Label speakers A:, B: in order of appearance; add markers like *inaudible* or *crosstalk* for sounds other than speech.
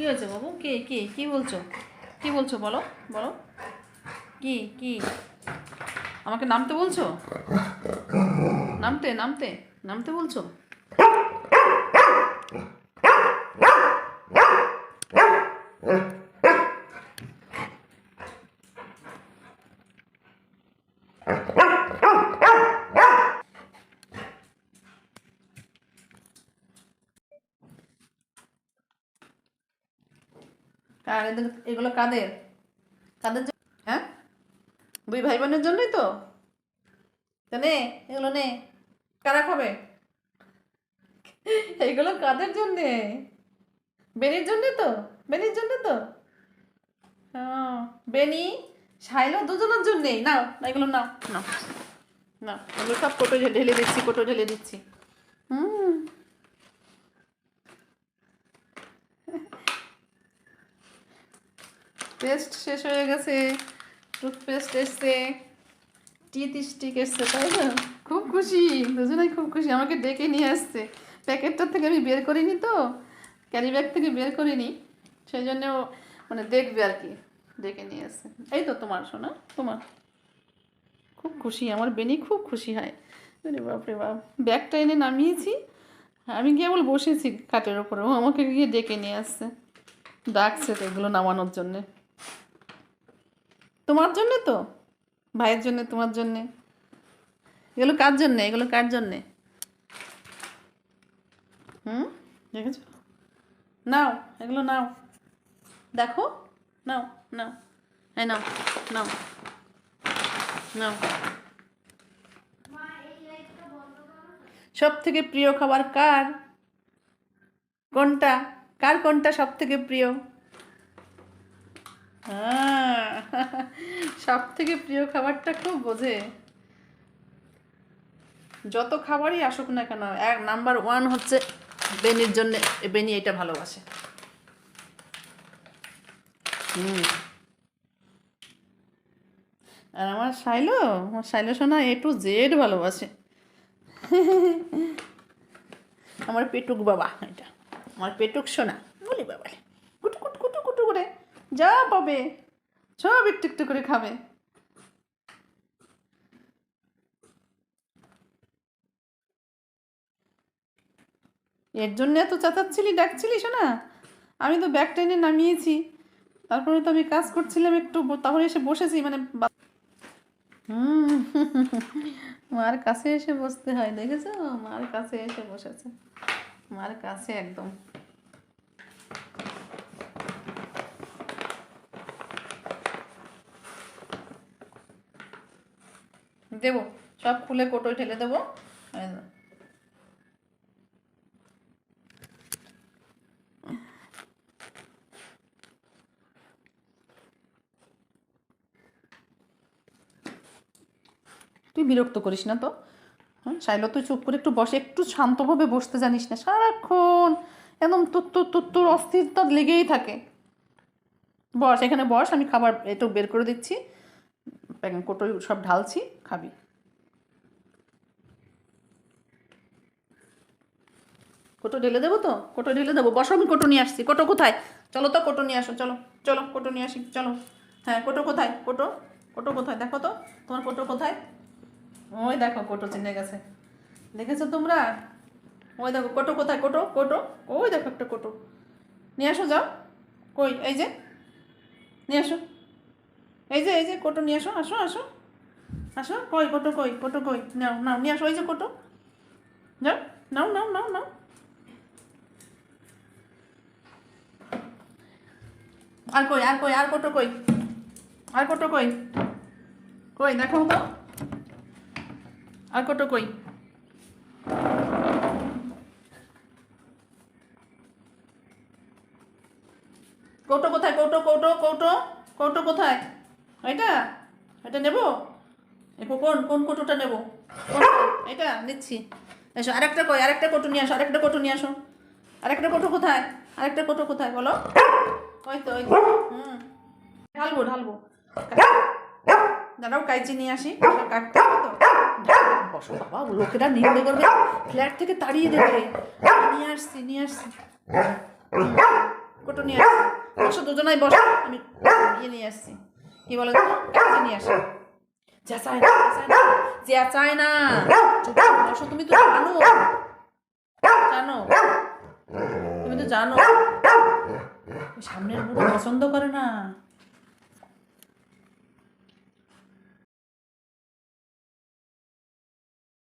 A: কি হয়েছে বাবু? কে কে, কী বলছো? কী বলছো বলো বলো। কি কি? আমাকে নামতে বলছো? নামতে নামতে নামতে বলছো? আর এদের এগুলো কাদের? কাদের হ্যাঁ? দুই ভাই বোনের জন্যই তো। নে, এগুলো নে। কারা খাবে? এইগুলো কাদের জন্যে? বেনির জন্যে তো, বেনির জন্যে তো। বেনি সাইলো দুজনের জন্যেই। নাও, এগুলো নাও নাও। না এগুলো সব কোটো ঢেলে দিচ্ছি কোটো ঢেলে দিচ্ছি হুম পেস্ট শেষ হয়ে গেছে। টুথপেস্ট এসছে। টিথ স্টিক এসছে, তাই না? খুব খুশি, দুজনেই খুব খুশি। আমাকে ডেকে নিয়ে আসছে। প্যাকেটটা থেকে আমি বের করিনি তো, ক্যারি ব্যাগ থেকে বের করিনি। সেই জন্য মানে দেখবে আর কি, ডেকে নিয়ে আসছে। এই তো তোমার শোনা তোমার। খুব খুশি, আমার বেনি খুব খুশি হয়। বাপরে বাপ ব্যাগটা এনে নামিয়েছি। আমি কেবল বসেছি কাঠের ওপরে ও আমাকে গিয়ে ডেকে নিয়ে আসছে। ডাকছে তো এগুলো নামানোর জন্যে। তোমার জন্যে তো? ভাইয়ের জন্যে, তোমার জন্যে? এগুলো কার জন্যে? এগুলো কার জন্যে? হুম? দেখেছ? নাও, এগুলো নাও। দেখো? নাও নাও। হ্যাঁ নাও নাও। নাও। সব থেকে প্রিয় খাবার কার? কোনটা? কার কোনটা সব থেকে প্রিয়? *laughs* সব থেকে প্রিয় খাবারটা খুব বোঝে। যত খাবারই আসুক না কেন, এক নাম্বার ওয়ান হচ্ছে বেনির জন্য, বেনি এটা ভালোবাসে। হুম। আর আমার শাইলো আমার শাইলো সোনা এ টু জেড ভালোবাসে। *laughs* আমার পেটুক বাবা এটা, আমার পেটুক সোনা, বলি বাবা কুটু কুটু কুটু কুটু করে যা পাবে, সব একটু একটু করে খাবে। এর জন্য এত চাচাচ্ছিলি, ডাকছিলি শোনা আমি তো ব্যাগ টেনে নামিয়েছি। তারপরে তো আমি কাজ করছিলাম একটু তারপরে এসে বসেছি মানে হুম, মার কাছে এসে বসতে হয়, দেখেছ? মার কাছে এসে বসেছে। মার কাছে একদম। দেবো, সব খুলে কোটোয় ঢেলে দেবো। তুই বিরক্ত করিস না তো। হ্যাঁ সাইলো তুই চুপ করে একটু বসে, একটু শান্তভাবে বসতে জানিস না। সারাক্ষণ একদম তুত্তুর তুত্তুর অস্থিরতা লেগেই থাকে। বস, এখানে বস, আমি খাবার একটু বের করে দিচ্ছি। কোটোয় সব ঢালছি, খাবি। কোটো ঢেলে দেবো তো? কোটো ঢেলে দেবো? বসো, আমি কোটো নিয়ে আসছি। কোটো কোথায়? চলো তো, কোটো নিয়ে আসো, চলো চলো, কোটো নিয়ে আসি, চলো। হ্যাঁ কোটো কোথায়? কোটো কোটো কোথায়? দেখো তো, তোমার কোটো কোথায়? ওই দেখো, কোটো চিনে গেছে। দেখেছ তোমরা? ওই দেখো, কোটো কোথায়? কোটো কোটো, ওই দেখো একটা কোটো। নিয়ে আসো, যাও। কই? এই যে, নিয়ে আসো। এই যে এই যে কোটো নিয়ে আসো আসো আসো। আসো, কই, কোটো কই কোটো কই। নাও নাও, নিয়ে আসো, এই যে কোটো। যাও, নাও নাও নাও নাও। আর কই আর কই, আর কোটো কই? আর কোটো কই? কই, দেখো তো। আর কোটো কই? কৌটো কোথায়? কৌটো কৌটো কৌটো কৌটো কোথায়? এটা? এটা নেব? এরপর কোন কোন কৌটোটা নেব? এটা? নিচ্ছি। এসো, আরেকটা কই? আরেকটা কৌটো নিয়ে আসো, আরেকটা কৌটো নিয়ে আসো। আরেকটা কৌটো কোথায়? আরেকটা কৌটো কোথায় বলো? ওই তো, ওই হুম। ঢালবো ঢালবো। দাঁড়াও, কাইচি নিয়ে আসি। কাটতে তো বসো বাবা, লোকেরা নিন্দে করবে। ফ্ল্যাট থেকে তাড়িয়ে দেবে। নিয়ে আসছি নিয়ে আসছি। কোটো নিয়ে আসছি। বসো দুজনাই বসো, আমি ইয়ে নিয়ে আসছি। কি বলে? কাগজে নিয়ে আসি। চেঁচায় না চেঁচায় না চেঁচায় বসো তুমি তো জানো। জানো। তুমি তো জানো। সামনের বুড়ো পছন্দ করে না।